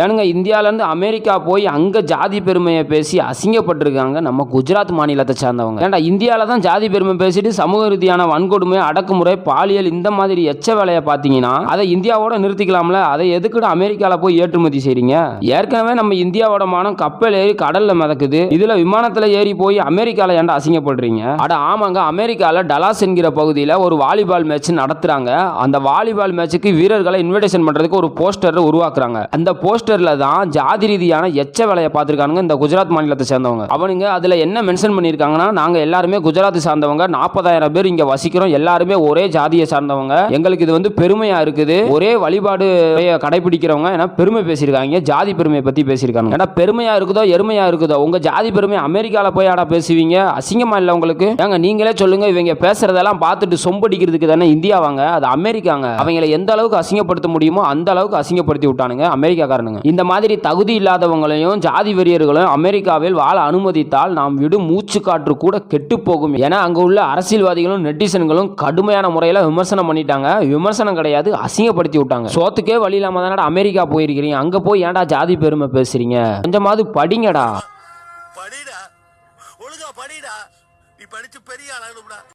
ஏனுங்க இந்தியாவிலேருந்து அமெரிக்கா போய் அங்கே ஜாதி பெருமையை பேசி அசிங்கப்பட்டிருக்காங்க நம்ம குஜராத் மாநிலத்தை சேர்ந்தவங்க. ஏன்டா இந்தியாவில் தான் ஜாதி பெருமை பேசிட்டு சமூக ரீதியான வன்கொடுமை அடக்குமுறை பாலியல் இந்த மாதிரி எச்ச வேலையை பார்த்தீங்கன்னா அதை இந்தியாவோட நிறுத்திக்கலாம்ல? அதை எதுக்குட அமெரிக்காவில் போய் ஏற்றுமதி செய்றீங்க? ஏற்கனவே நம்ம இந்தியாவோட மானம் கப்பல் ஏறி கடலில் மிதக்குது. இதில் விமானத்தில் ஏறி போய் அமெரிக்காவில் ஏன்டா அசிங்கப்படுறீங்க? அட ஆமாங்க அமெரிக்காவில் டலாஸ் என்கிற பகுதியில் ஒரு வாலிபால் மேட்ச் நடத்துகிறாங்க அந்த வாலிபால் மேட்சுக்கு வீரர்களை இன்விடேஷன் பண்ணுறதுக்கு ஒரு போஸ்டர் உருவாக்குறாங்க. அந்த போஸ்டர் போஸ்டர்ல தான் ஜாதி ரீதியான எச்ச வேலையை பார்த்துருக்கானுங்க இந்த குஜராத் மாநிலத்தை சேர்ந்தவங்க. அவனுங்க அதுல என்ன மென்ஷன் பண்ணியிருக்காங்கன்னா நாங்க எல்லாருமே குஜராத் சார்ந்தவங்க நாற்பதாயிரம் பேர் இங்க வசிக்கிறோம் எல்லாருமே ஒரே ஜாதியை சார்ந்தவங்க. எங்களுக்கு இது வந்து பெருமையா இருக்குது. ஒரே வழிபாடு கடைபிடிக்கிறவங்க ஏன்னா பெருமை பேசியிருக்காங்க ஜாதி பெருமையை பத்தி பேசியிருக்காங்க ஏன்னா பெருமையா இருக்குதோ எருமையா இருக்குதோ உங்க ஜாதி பெருமை அமெரிக்கால போய் ஆடா பேசுவீங்க அசிங்கமா இல்ல உங்களுக்கு? ஏங்க நீங்களே சொல்லுங்க இவங்க பேசுறதெல்லாம் பார்த்துட்டு சொம்படிக்கிறதுக்கு தானே இந்தியாவாங்க அது அமெரிக்காங்க. அவங்களை எந்த அளவுக்கு அசிங்கப்படுத்த முடியுமோ அந்த அளவுக்கு அசிங்கப்படுத்தி விட்டானுங்க அமெரிக்காக்காரனுங்க. இந்த மாதிரி தகுதி இல்லாதவங்களையும் ஜாதி வெறியர்களையும் அமெரிக்காவில் வாழ அனுமதித்தால் நாம் விடும் மூச்சு காற்று கூட கெட்டு போகும். என அங்க உள்ள அரசியல்வாதிகளும் நெட்டிசன்களும் கடுமையான முறையில் விமர்சனம் பண்ணிட்டாங்க. விமர்சனம் கிடையாது அசிங்கப்படுத்தி விட்டாங்க. சோத்துக்கே வழி இல்லாம தானடா அமெரிக்கா போயிருக்கிறீங்க. அங்க போய் ஏன்டா ஜாதி பெருமை பேசுறீங்க? கொஞ்சமாவது படிங்கடா. படிடா. ஒழுங்கா படிடா. நீ படிச்சு பெரிய ஆளாகணும்டா.